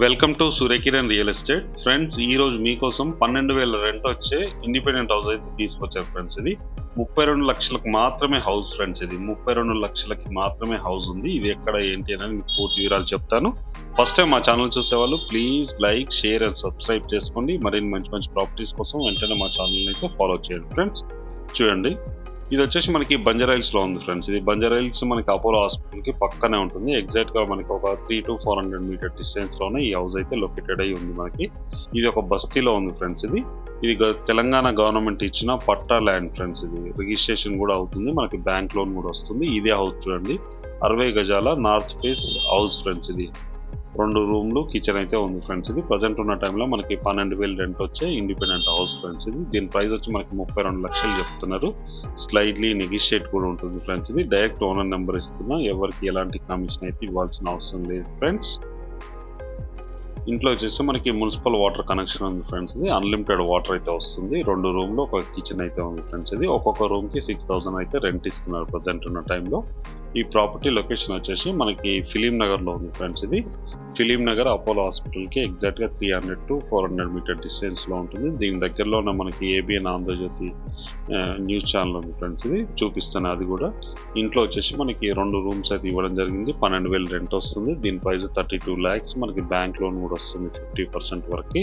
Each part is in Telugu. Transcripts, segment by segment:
Welcome to Suryakiran real estate. Friends ఈ రోజు మీకోసం పన్నెండు వేల రెంట్ వచ్చే ఇండిపెండెంట్ హౌస్ అయితే తీసుకొచ్చారు ఫ్రెండ్స్ ఇది. ముప్పై రెండు లక్షలకు మాత్రమే హౌస్ ఫ్రెండ్స్ ఇది. ముప్పై రెండు లక్షలకి మాత్రమే హౌస్ ఉంది. ఇది ఎక్కడ ఏంటి అనేది మీకు పూర్తి వివరాలు చెప్తాను. ఫస్ట్ టైం మా ఛానల్ చూసేవాళ్ళు please like share and subscribe చేసుకోండి. మరిన్ని మంచి మంచి ప్రాపర్టీస్ కోసం వెంటనే మా ఛానల్ అయితే ఫాలో చేయండి ఫ్రెండ్స్. చూడండి. ఇది వచ్చేసి మనకి బంజారాయిల్స్లో ఉంది ఫ్రెండ్స్. ఇది బంజారాయిల్స్ మనకి అపోలో హాస్పిటల్కి పక్కనే ఉంటుంది. ఎగ్జాక్ట్గా మనకి ఒక three to four hundred metre డిస్టెన్స్లోనే ఈ హౌస్ అయితే లొకేటెడ్ అయి ఉంది మనకి. ఇది ఒక బస్తీలో ఉంది ఫ్రెండ్స్ ఇది. ఇది తెలంగాణ గవర్నమెంట్ ఇచ్చిన పట్టా ల్యాండ్ ఫ్రెండ్స్ ఇది. రిజిస్ట్రేషన్ కూడా అవుతుంది. మనకి బ్యాంక్ లోన్ కూడా వస్తుంది. ఇదే హౌస్ చూడండి. అరవై గజాల నార్త్ ఫేస్ హౌస్ ఫ్రెండ్స్ ఇది. రెండు రూమ్లు కిచెన్ అయితే ఉంది ఫ్రెండ్స్ ఇది. ప్రజెంట్ ఉన్న టైంలో మనకి పన్నెండు వేలు రెంట్ వచ్చే ఇండిపెండెంట్ హౌస్ ఫ్రెండ్స్ ఇది. దీని ప్రైస్ వచ్చి మనకి ముప్పై రెండు లక్షలు చెప్తున్నారు. స్లైడ్లీ నెగిషియేట్ కూడా ఉంటుంది ఫ్రెండ్స్ ఇది. డైరెక్ట్ ఓనర్ నెంబర్ ఇస్తున్నా. ఎవరికి ఎలాంటి కమిషన్ అయితే ఇవ్వాల్సిన అవసరం లేదు ఫ్రెండ్స్ ఇంట్లో వచ్చేసి మనకి మున్సిపల్ వాటర్ కనెక్షన్ ఉంది ఫ్రెండ్స్ ఇది. అన్లిమిటెడ్ వాటర్ అయితే వస్తుంది. రెండు రూమ్లో ఒక కిచెన్ అయితే ఉంది ఫ్రెండ్స్ ఇది. ఒక్కొక్క రూమ్కి సిక్స్ థౌసండ్ అయితే రెంట్ ఇస్తున్నారు ప్రజెంట్ ఉన్న టైంలో ఈ ప్రాపర్టీ లొకేషన్ వచ్చేసి మనకి ఫిలిం నగర్లో ఉంది ఫ్రెండ్స్ ఇది. ఫిలిం నగర్ అపోలో హాస్పిటల్కి ఎగ్జాక్ట్గా three hundred to four hundred metre డిస్టెన్స్లో ఉంటుంది. దీని దగ్గరలోనే మనకి ఏబిఎన్ ఆంధ్రజ్యోతి న్యూస్ ఛానల్ ఉంది ఫ్రెండ్స్ ఇది. చూపిస్తాను అది కూడా. ఇంట్లో వచ్చేసి మనకి రెండు రూమ్స్ అయితే ఇవ్వడం జరిగింది. పన్నెండు వేలు రెంట్ వస్తుంది. దీని ప్రైస్ థర్టీ టూ ల్యాక్స్ మనకి బ్యాంక్ లోన్ కూడా వస్తుంది ఫిఫ్టీ పర్సెంట్ వరకు.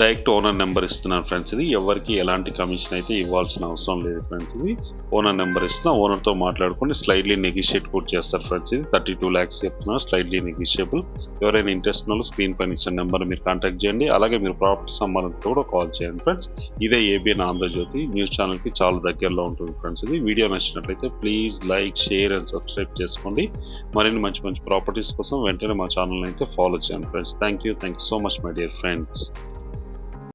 డైరెక్ట్ ఓనర్ నెంబర్ ఇస్తున్నాను ఫ్రెండ్స్ ఇది. ఎవరికి ఎలాంటి కమిషన్ అయితే ఇవ్వాల్సిన అవసరం లేదు ఫ్రెండ్స్ ఇది. ఓనర్ నెంబర్ ఇస్తున్నా ఓనర్తో మాట్లాడుకొని స్లైడ్లీ నెగిషియేట్ కూడా చేస్తారు ఫ్రెండ్స్ ఇది. థర్టీ టూ ల్యాక్స్ చెప్తున్నారు స్లైడ్లీ నెగిషియబుల్. ఎవరైనా ఇంట్రెస్ట్ ఉన్న స్క్రీన్ పైన ఇచ్చిన నెంబర్ మీరు కాంటాక్ట్ చేయండి. అలాగే మీరు ప్రాపర్టీ సంబంధించి కూడా కాల్ చేయండి ఫ్రెండ్స్. ఇదే ఏబిఎన్ ఆంధ్రజ్యోతి న్యూస్ ఛానల్కి చాలా దగ్గరలో ఉంటుంది ఫ్రెండ్స్ ఇది. వీడియో నచ్చినట్లయితే please like share and subscribe చేసుకోండి. మరిన్ని మంచి మంచి ప్రాపర్టీస్ కోసం వెంటనే మా ఛానల్ అయితే ఫాలో చేయండి friends. Thank you. Thank you so much my dear friends.